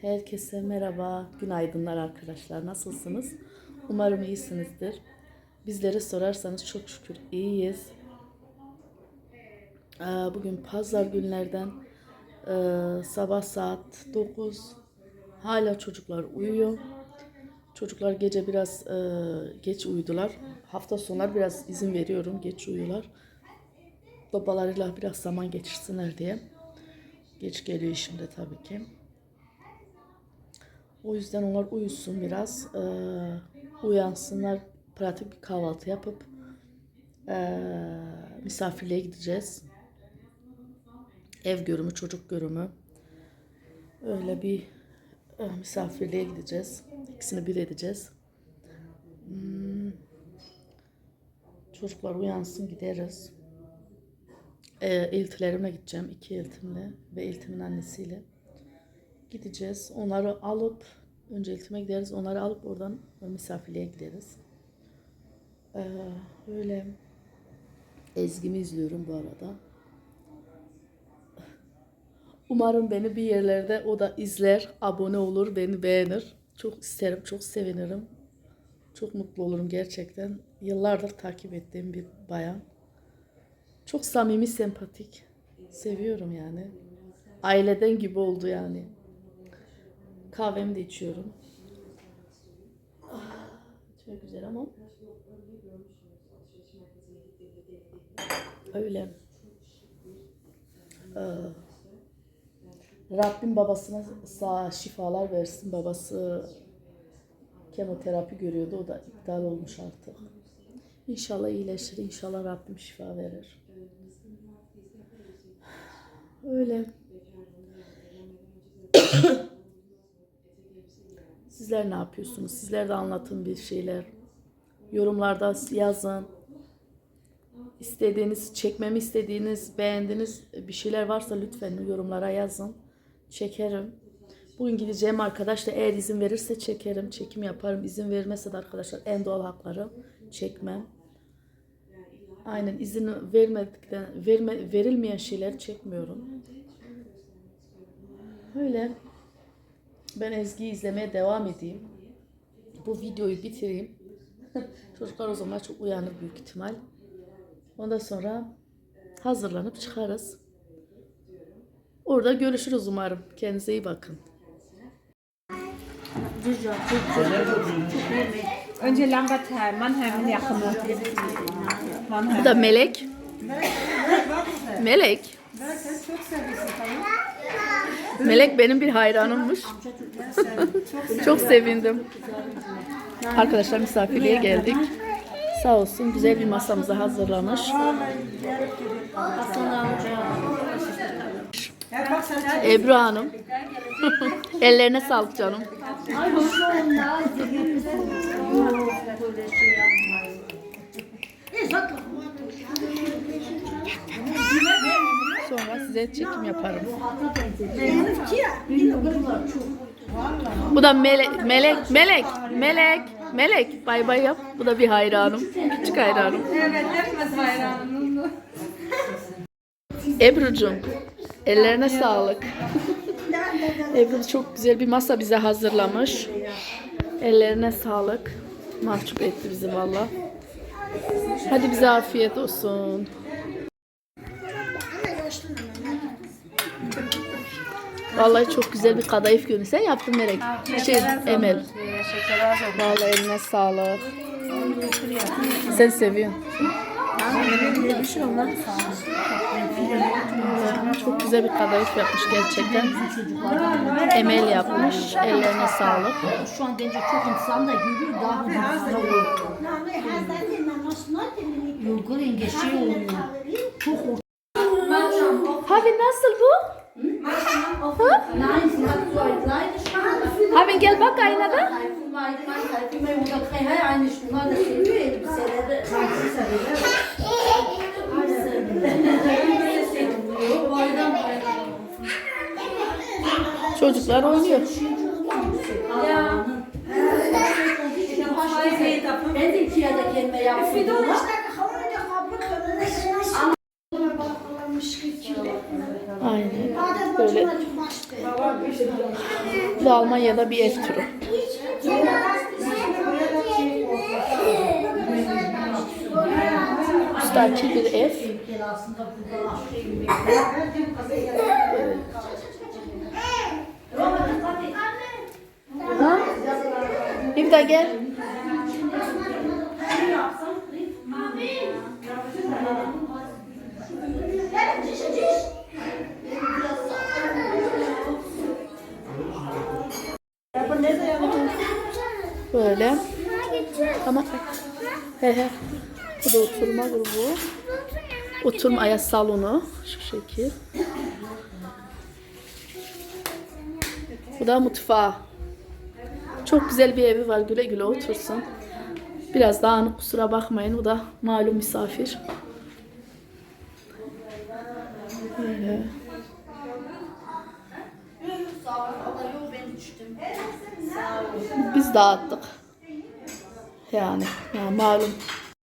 Herkese merhaba, günaydınlar arkadaşlar. Nasılsınız? Umarım iyisinizdir. Bizlere sorarsanız çok şükür iyiyiz. Ee, Bugün pazar günlerden ee, sabah saat 9. Hala çocuklar uyuyor. Çocuklar gece biraz ee, geç uyudular. Hafta sonları biraz izin veriyorum. Geç uyuyorlar. Babalarıyla biraz zaman geçirsinler diye. Geç geliyor şimdi tabii ki. O yüzden onlar uyusun biraz. Ee, uyansınlar. Pratik bir kahvaltı yapıp ee, misafirliğe gideceğiz. Ev görümü, çocuk görümü. Öyle bir e, misafirliğe gideceğiz. İkisini bir edeceğiz. Hmm. Çocuklar uyansın gideriz. E, eltilerime gideceğim. iki eltimle ve eltimin annesiyle gideceğiz. Onları alıp önce eltime gideriz. Onları alıp oradan misafirliğe gideriz. Ee, öyle Ezgi'mi izliyorum bu arada. Umarım beni bir yerlerde o da izler, abone olur, beni beğenir. Çok isterim, çok sevinirim. Çok mutlu olurum gerçekten. Yıllardır takip ettiğim bir bayan. Çok samimi, sempatik. Seviyorum yani. Aileden gibi oldu yani. Kahvemi de içiyorum. Ah, Çok güzel ama. Öyle. Ee, Rabbim babasına sağ şifalar versin. Babası kemoterapi görüyordu. O da iptal olmuş artık. İnşallah iyileşir. İnşallah Rabbim şifa verir. Öyle. Sizler ne yapıyorsunuz? Sizler de anlatın bir şeyler. Yorumlarda yazın. İstediğiniz, çekmemi istediğiniz, beğendiğiniz bir şeyler varsa lütfen yorumlara yazın. Çekerim. Bugün gideceğim arkadaş da eğer izin verirse çekerim, çekim yaparım. İzin vermezse de arkadaşlar en doğal hakları çekmem. Aynen izin vermedikten, verme, verilmeyen şeyleri çekmiyorum. Öyle. Ben Ezgi'yi izlemeye devam edeyim. Bu videoyu bitireyim. Çocuklar o zaman çok uyanır büyük ihtimal. Ondan sonra hazırlanıp çıkarız. Orada görüşürüz umarım. Kendinize iyi bakın. Önce Lambertheim, Mannheim'in yakını. Bu Mannheim. da Melek. Melek. Melek benim bir hayranımmış. Çok sevindim. Arkadaşlar misafirliğe geldik. Sağ olsun güzel bir masamızı hazırlamış. Ebru Hanım. Ellerine sağlık canım. Sonra size çekim yaparım. Bu da melek, melek, melek, melek, melek. Bay bay yap. Bu da bir hayranım. Küçük hayranım. Evet, hepimiz hayranım. Ebru'cum, ellerine sağlık. Ebru çok güzel bir masa bize hazırlamış. Ellerine sağlık. Mahcup etti bizi valla. Hadi bize afiyet olsun. Vallahi çok güzel bir kadayıf görünüyor. Sen yaptın Melek. Şey, Emel. Vallahi eline sağlık. Sen seviyorsun. Çok güzel bir kadayıf yapmış gerçekten. Emel yapmış. Ellerine sağlık. Şu an bence çok insan da yürür daha hızlı oluyor. Yorgun engeşi oluyor. Çok Abi nasıl bu? Abi gel bak aynada. Çocuklar oynuyor. Ya. Ben de ikiye de kendime yaptım. Aynen. Böyle Bu da Almanya'da bir ev turu. Müstakil bir ev. Ha? Bir daha gel. Böyle. Tamam. He he. Bu da oturma grubu. Oturma aya salonu. Şu şekil. Bu da mutfağı. Çok güzel bir evi var. Güle güle otursun. Biraz dağınık kusura bakmayın. O da malum misafir. Böyle. Biz dağıttık. Yani, ya malum